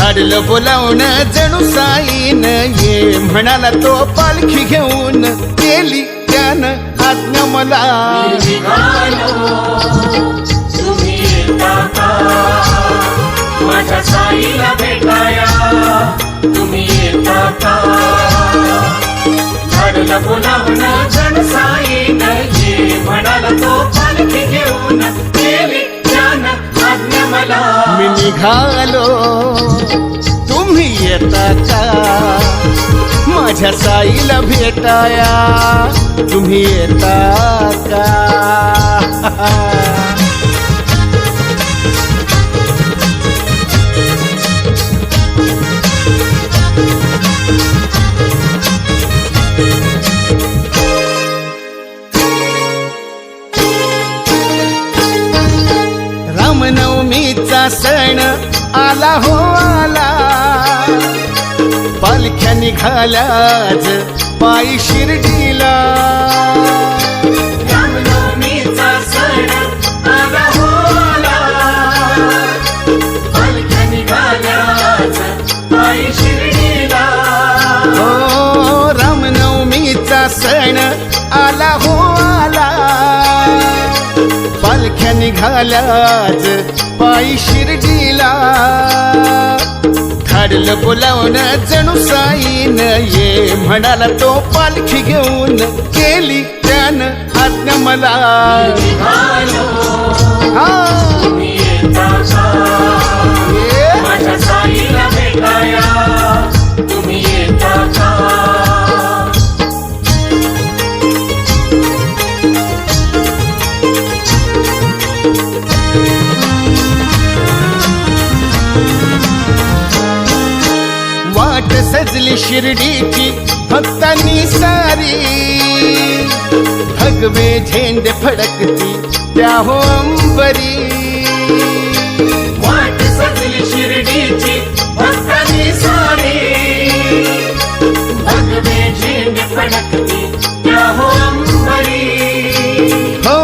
धाडलं बोलावून जणू साईन. ये म्हणाला तो पालखी घेऊन केली त्यानं आज्ञा मला. माझ्या साईला भेटाया तुम्ही येता का बोलावणं जण साईन ये म्हणाला तो पालखी घेऊन निघालो. तुम्ही येता का? माझ्या साईला भेटाया. तुम्ही येता का? रामनवमीचा सण आला हो आला. पालख्या निघाल्याच पायी शिर्डीला. पालख्या निघाल्याच पायी शिर्डीला. धाडलं बोलावून जणू साईन ये म्हणाला तो पालखी घेऊन केली त्यानं आज्ञा मला. हा. वाट सजली शिर्डीची भक्तांनी सारी. भगवे झेंड फडकती त्या हो अंबरी. वाट सजली शिर्डीची भक्तांनी सारी. भगवे झेंड फडकती त्या हो अंबरी. हो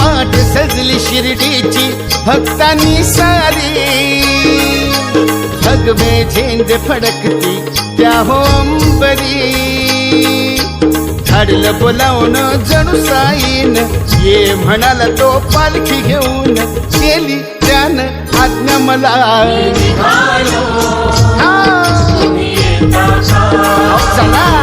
वाट सजली शिर्डीची भक्तांनी सारी. भगवे झेंडे फडकती त्या हो अंबरी? धाडलं बोलावणं जणू साईन ये म्हणाला तो पालखी घेऊन केली त्यानं आज्ञा मला. चला.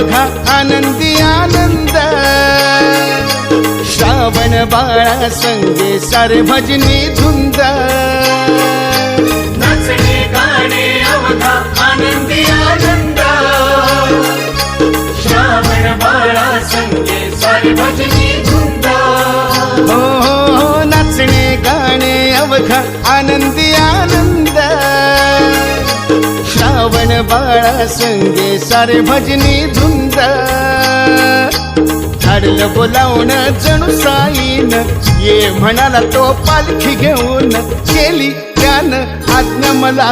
अवघा आनंदी आनंद। श्रावण बाळा संगे सारे भजनी धुंद। नाचणे गाणे अवघा आनंदी आनंद। श्रावण बाळा संगे सारी भजनी धुंद। हो हो हो नाचणे गाणे अवघा आनंदी आनंद। श्रावण बाळा संगे सारे भजनी धुंद. धाडलं बोलावण जणू साईन. ये म्हणाला तो पालखी घेऊन. केली त्यानं आज्ञा मला.